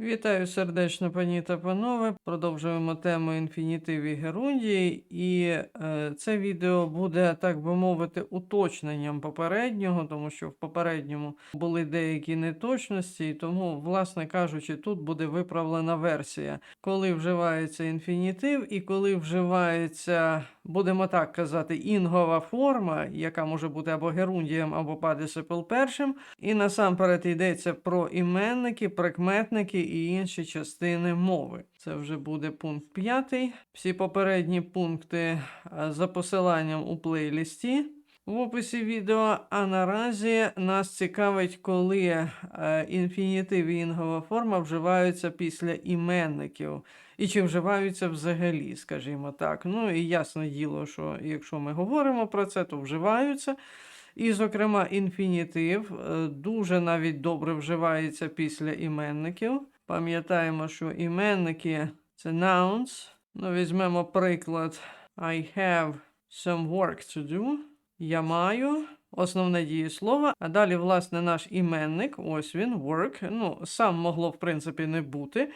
Вітаю сердечно, пані та панове. Продовжуємо тему інфінітив і герундії, і е, це відео буде, так би мовити, уточненням попереднього, тому що в попередньому були деякі неточності, і тому, власне кажучи, тут буде виправлена версія, коли вживається інфінітив і коли вживається, будемо так казати, інгова форма, яка може бути або герундієм, або падисипл першим. І насамперед йдеться про іменники, прикметники і інші частини мови. Це вже буде пункт п'ятий. Всі попередні пункти е, за посиланням у плейлісті. В описі відео, а наразі нас цікавить, коли е, інфінітив і інгова форма вживаються після іменників. І чи вживаються взагалі, скажімо так. Ну і ясне діло, що якщо ми говоримо про це, то вживаються. І, зокрема, інфінітив е, дуже навіть добре вживається після іменників. Пам'ятаємо, що іменники це nouns. Ну, візьмемо приклад I have some work to do. Я маю основне дієслово, а далі, власне, наш іменник, ось він, work. Ну, сам могло, в принципі, не бути.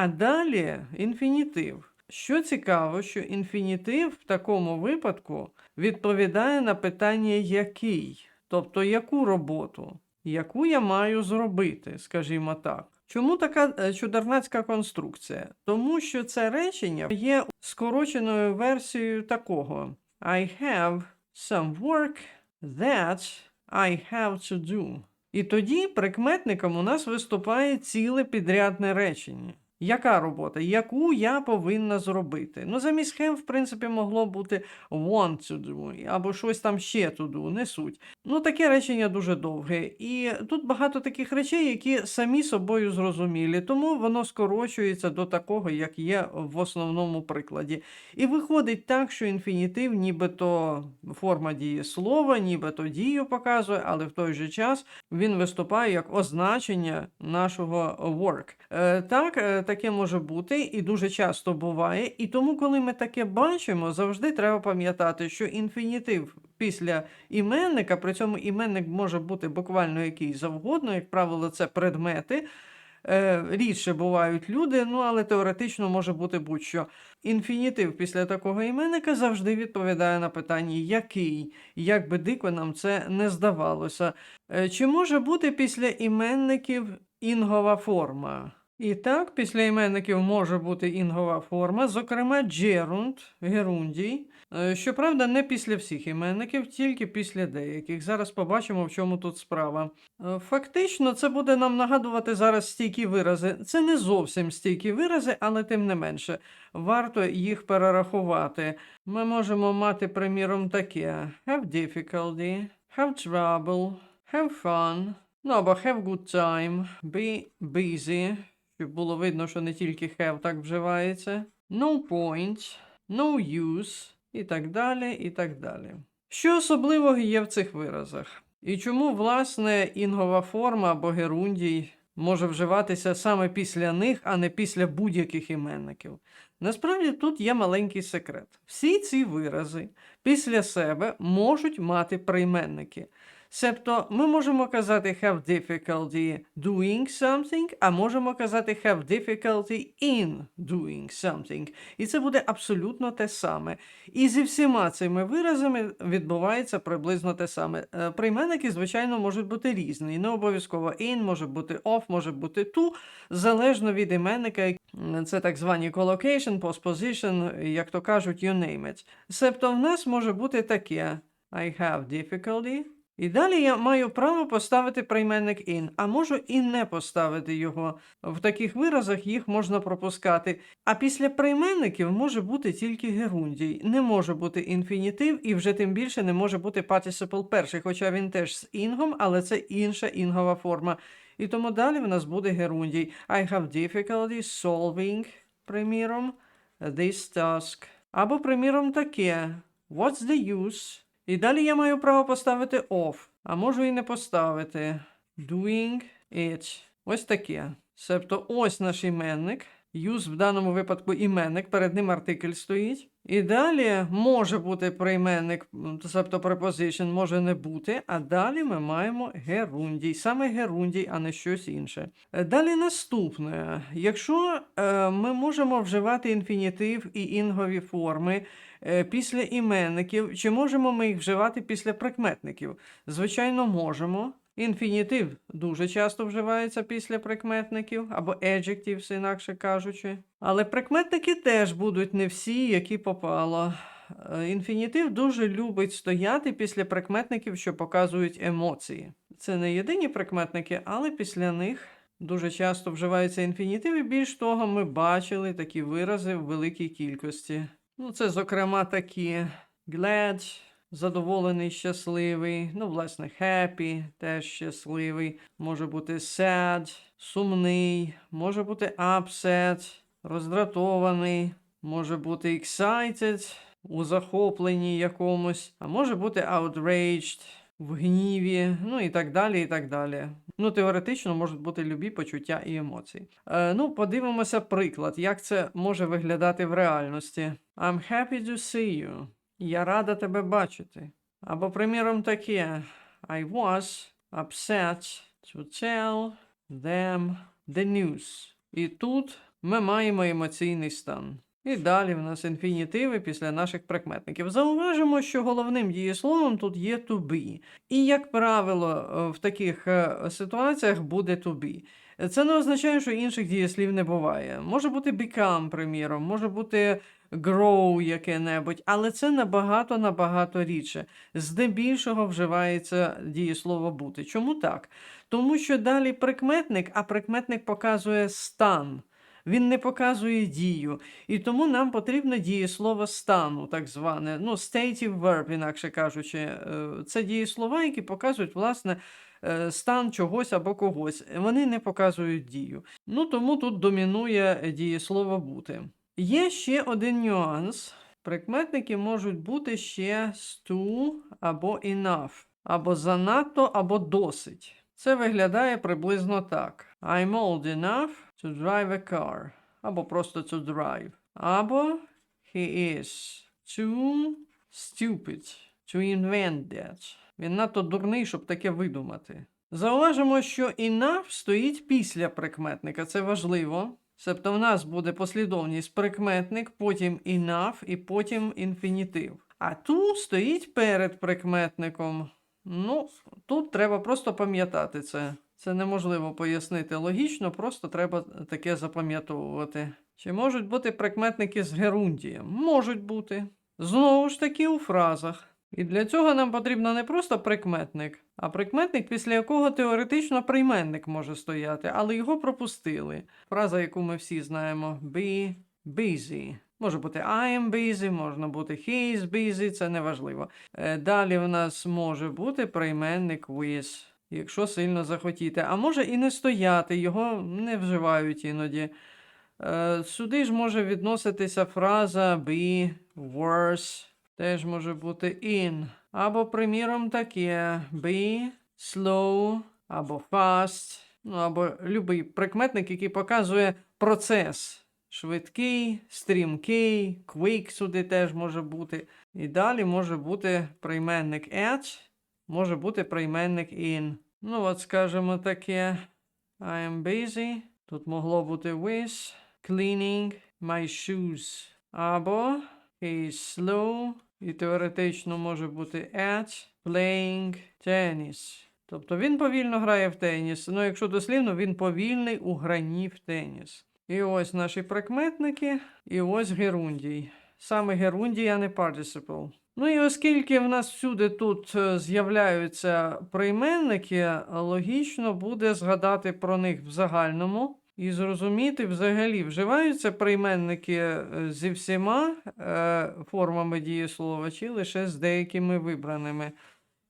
А далі інфінітив. Що цікаво, що інфінітив в такому випадку відповідає на питання який, тобто яку роботу, яку я маю зробити, скажімо так. Чому така е, чудернацька конструкція? Тому що це речення є скороченою версією такого: I have some work that I have to do. І тоді прикметником у нас виступає ціле підрядне речення. Яка робота? Яку я повинна зробити? Ну, замість хем, в принципі, могло бути want to do, або щось там ще to do, не суть. Ну, таке речення дуже довге. І тут багато таких речей, які самі собою зрозумілі, тому воно скорочується до такого, як є в основному прикладі. І виходить так, що інфінітив нібито форма дієслова, нібито дію показує, але в той же час він виступає як означення нашого work. Е, так, е, таке може бути і дуже часто буває. І тому, коли ми таке бачимо, завжди треба пам'ятати, що інфінітив після іменника, при цьому іменник може бути буквально який завгодно, як правило, це предмети. Е, Рідше бувають люди, ну але теоретично може бути будь-що. Інфінітив після такого іменника завжди відповідає на питання який, як би дико нам це не здавалося. Е, Чи може бути після іменників інгова форма? І так, після іменників може бути інгова форма, зокрема джерунд, герундій. Е, Щоправда, не після всіх іменників, тільки після деяких. Зараз побачимо, в чому тут справа. Е, Фактично, це буде нам нагадувати зараз стійкі вирази. Це не зовсім стійкі вирази, але тим не менше, варто їх перерахувати. Ми можемо мати, приміром, таке: have difficulty, have trouble, have fun, ну або have good time, be busy, щоб було видно, що не тільки have так вживається, no point, no use і так далі, і так далі. Що особливого є в цих виразах? І чому, власне, інгова форма або герундій може вживатися саме після них, а не після будь-яких іменників? Насправді тут є маленький секрет. Всі ці вирази після себе можуть мати прийменники. Себто ми можемо казати have difficulty doing something, а можемо казати have difficulty in doing something. І це буде абсолютно те саме. І зі всіма цими виразами відбувається приблизно те саме. Е, Прийменники, звичайно, можуть бути різні. Не обов'язково in, може бути off, може бути to, залежно від іменника. Це так звані collocation, postposition, як то кажуть, you name it. Себто в нас може бути таке I have difficulty. І далі я маю право поставити прийменник in, а можу і не поставити його. В таких виразах їх можна пропускати. А після прийменників може бути тільки герундій. Не може бути інфінітив, і вже тим більше не може бути participle перший, хоча він теж з інгом, але це інша інгова форма. І тому далі в нас буде герундій. I have difficulty solving, приміром, this task. Або, приміром, таке. What's the use? І далі я маю право поставити off, а можу і не поставити. Doing it. Ось таке. Себто ось наш іменник. Use в даному випадку іменник, перед ним артикль стоїть. І далі може бути прийменник, тобто preposition, може не бути. А далі ми маємо герундій, саме герундій, а не щось інше. Е, Далі наступне. Якщо е, ми можемо вживати інфінітив і інгові форми е, після іменників, чи можемо ми їх вживати після прикметників? Звичайно, можемо. Інфінітив дуже часто вживається після прикметників або adjectives, інакше кажучи. Але прикметники теж будуть не всі, які попало. Е, Інфінітив дуже любить стояти після прикметників, що показують емоції. Це не єдині прикметники, але після них дуже часто інфінітив, і більш того, ми бачили такі вирази в великій кількості. Ну, це, зокрема, такі glad, задоволений, щасливий, ну, власне, happy, теж щасливий, може бути sad, сумний, може бути upset, роздратований, може бути excited, у захопленні якомусь, а може бути outraged, в гніві, ну і так далі, і так далі. Ну, теоретично можуть бути любі почуття і емоції. Е, ну, подивимося приклад, як це може виглядати в реальності. I'm happy to see you. Я рада тебе бачити. Або, приміром, таке. I was upset to tell them the news. І тут ми маємо емоційний стан. І далі в нас інфінітиви після наших прикметників. Зауважимо, що головним дієсловом тут є to be. І, як правило, в таких е, ситуаціях буде to be. Це не означає, що інших дієслів не буває. Може бути become, приміром, може бути grow яке-небудь, але це набагато набагато рідше. Здебільшого вживається дієслово бути. Чому так? Тому що далі прикметник, а прикметник показує стан. Він не показує дію. І тому нам потрібно дієслово стану, так зване. Ну, stative verb, інакше кажучи. Е, Це дієслова, які показують, власне, стан чогось або когось. Вони не показують дію. Ну, тому тут домінує дієслово бути. Є ще один нюанс. Прикметники можуть бути ще to або enough, або занадто, або досить. Це виглядає приблизно так: I'm old enough to drive a car. Або просто to drive. Або he is too stupid to invent that. Він надто дурний, щоб таке видумати. Зауважимо, що enough стоїть після прикметника. Це важливо. Себто в нас буде послідовність прикметник, потім enough і потім інфінітив. А to стоїть перед прикметником. Ну, тут треба просто пам'ятати це. Це неможливо пояснити логічно, просто треба таке запам'ятовувати. Чи можуть бути прикметники з герундієм? Можуть бути. Знову ж таки у фразах. І для цього нам потрібно не просто прикметник, а прикметник, після якого теоретично прийменник може стояти, але його пропустили. Фраза, яку ми всі знаємо: be busy. Може бути I am busy, можна бути he busy, це не важливо. Е, Далі в нас може бути прийменник with, якщо сильно захотіти. А може і не стояти, його не вживають іноді. Е, Сюди ж може відноситися фраза be, worse, теж може бути in. Або, приміром, таке be, slow, або fast, ну або любий прикметник, який показує процес. Швидкий, стрімкий, quick сюди теж може бути. І далі може бути прийменник at, може бути прийменник in. Ну, от скажемо таке. I am busy. Тут могло бути with, cleaning my shoes. Або he is slow. І теоретично може бути at playing tennis. Тобто він повільно грає в теніс. Ну, якщо дослівно, він повільний у гранні в теніс. І ось наші прикметники, і ось герундій. Саме герундій, а не participle. Ну і оскільки в нас всюди тут е, з'являються прийменники, логічно буде згадати про них в загальному і зрозуміти взагалі, вживаються прийменники е, зі всіма е, формами дієслова чи лише з деякими вибраними.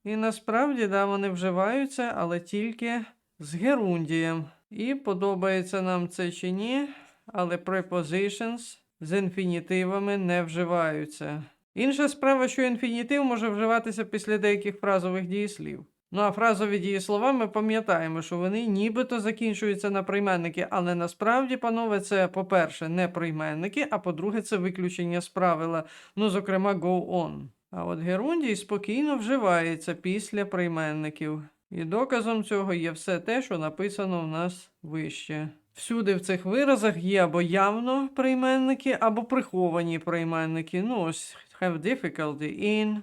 І насправді, да, вони вживаються, але тільки з герундієм. І подобається нам це чи ні, але prepositions з інфінітивами не вживаються. Інша справа, що інфінітив може вживатися після деяких фразових дієслів. Ну а фразові дієслова ми пам'ятаємо, що вони нібито закінчуються на прийменники, але насправді, панове, це, по-перше, не прийменники, а по-друге, це виключення з правила, ну, зокрема, go on. А от герундій спокійно вживається після прийменників. І доказом цього є все те, що написано в нас вище. Всюди в цих виразах є або явно прийменники, або приховані прийменники. Ну, ось have difficulty in,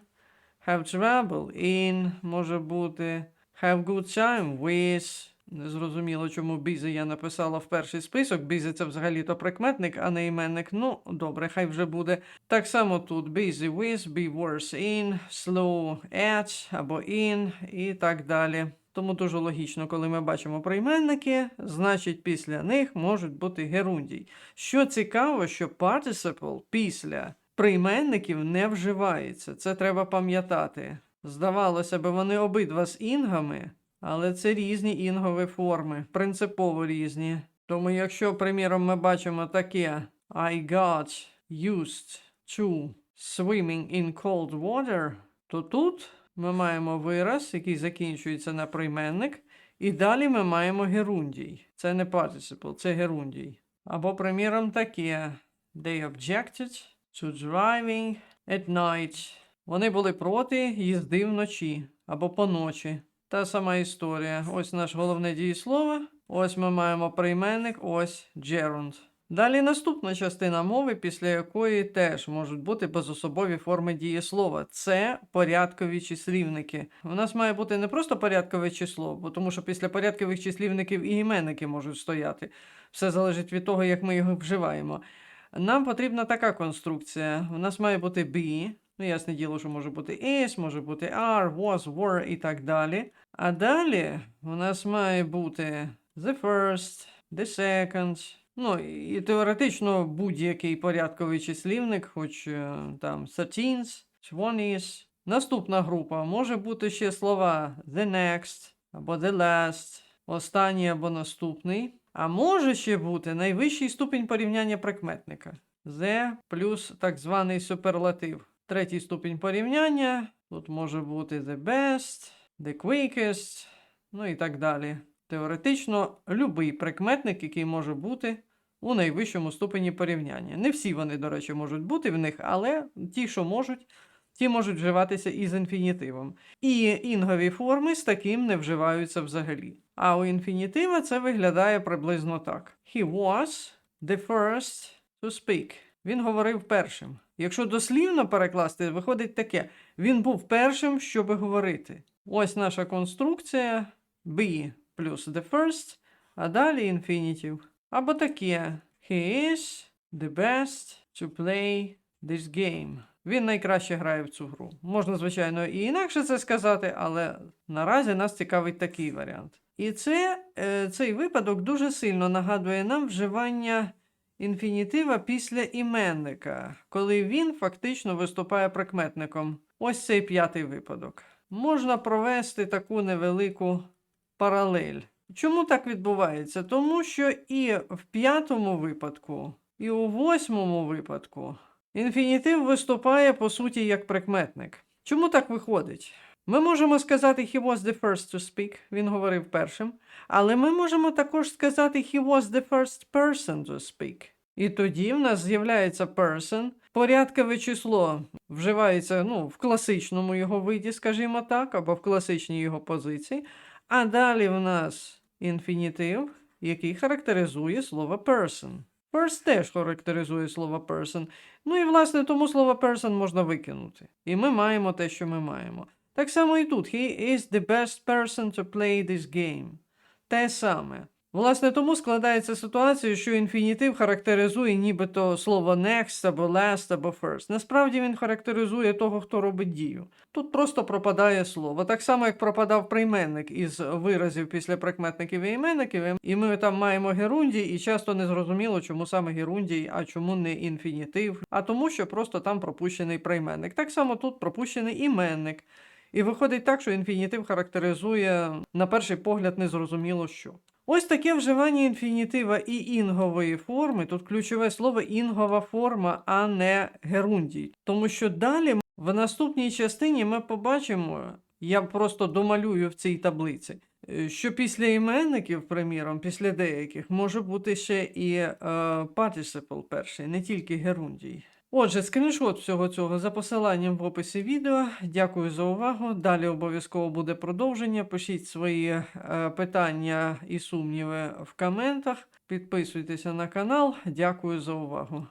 have trouble in може бути, have good time with. Незрозуміло, чому busy я написала в перший список. Busy це взагалі-то прикметник, а не іменник. Ну, добре, хай вже буде. Так само тут busy with, be worse in, slow at або in і так далі. Тому дуже логічно, коли ми бачимо прийменники, значить після них можуть бути герундій. Що цікаво, що participle після прийменників не вживається. Це треба пам'ятати. Здавалося б, вони обидва з інгами, але це різні інгові форми, принципово різні. Тому, якщо, приміром, ми бачимо таке I got used to swimming in cold water, то тут ми маємо вираз, який закінчується на прийменник, і далі ми маємо герундій. Це не participle, це герундій. Або, приміром, таке They objected to driving at night. Вони були проти їзди вночі або поночі. Та сама історія. Ось наш головне дієслово. Ось ми маємо прийменник, ось gerund. Далі наступна частина мови, після якої теж можуть бути безособові форми дієслова. Це порядкові числівники. У нас має бути не просто порядкове число, бо тому що після порядкових числівників і іменники можуть стояти. Все залежить від того, як ми його вживаємо. Нам потрібна така конструкція. У нас має бути be. Ну, ясне діло, що може бути is, може бути are, was, were і так далі. А далі у нас має бути the first, the second. Ну, і теоретично будь-який порядковий числівник, хоч е, там 13, 20. Наступна група може бути ще слова the next або the last, останній або наступний. А може ще бути найвищий ступінь порівняння прикметника. The плюс так званий суперлатив. Третій ступінь порівняння. Тут може бути the best, the quickest, ну і так далі. Теоретично, любий прикметник, який може бути у найвищому ступені порівняння. Не всі вони, до речі, можуть бути в них, але ті, що можуть, ті можуть вживатися із інфінітивом. І інгові форми з таким не вживаються взагалі. А у інфінітива це виглядає приблизно так: He was the first to speak. Він говорив першим. Якщо дослівно перекласти, виходить таке: він був першим, щоб говорити. Ось наша конструкція be плюс the first, а далі інфінітив. Або таке: He is the best to play this game. Він найкраще грає в цю гру. Можна, звичайно, і інакше це сказати, але наразі нас цікавить такий варіант. І це, е, цей випадок дуже сильно нагадує нам вживання інфінітива після іменника, коли він фактично виступає прикметником. Ось цей п'ятий випадок. Можна провести таку невелику паралель. Чому так відбувається? Тому що і в п'ятому випадку, і у восьмому випадку інфінітив виступає по суті як прикметник. Чому так виходить? Ми можемо сказати he was the first to speak, він говорив першим, але ми можемо також сказати he was the first person to speak. І тоді в нас з'являється person, порядкове число вживається ну, в класичному його виді, скажімо так, або в класичній його позиції. А далі в нас інфінітив, який характеризує слово person. First теж характеризує слово person. Ну і власне тому слово person можна викинути. І ми маємо те, що ми маємо. Так само і тут. He is the best person to play this game. Те саме. Власне, тому складається ситуація, що інфінітив характеризує нібито слово next або last або first. Насправді він характеризує того, хто робить дію. Тут просто пропадає слово. Так само, як пропадав прийменник із виразів після прикметників і іменників, і ми там маємо герундій, і часто не зрозуміло, чому саме герундій, а чому не інфінітив, а тому, що просто там пропущений прийменник. Так само тут пропущений іменник. І виходить так, що інфінітив характеризує, на перший погляд, незрозуміло що. Ось таке вживання інфінітива і інгової форми. Тут ключове слово інгова форма, а не герундій. Тому що далі в наступній частині ми побачимо Я просто домалюю в цій таблиці. Що після іменників, приміром, після деяких, може бути ще і е, participle перший, не тільки герундій. Отже, скріншот всього цього за посиланням в описі відео. Дякую за увагу. Далі обов'язково буде продовження. Пишіть свої е, питання і сумніви в коментах. Підписуйтеся на канал. Дякую за увагу.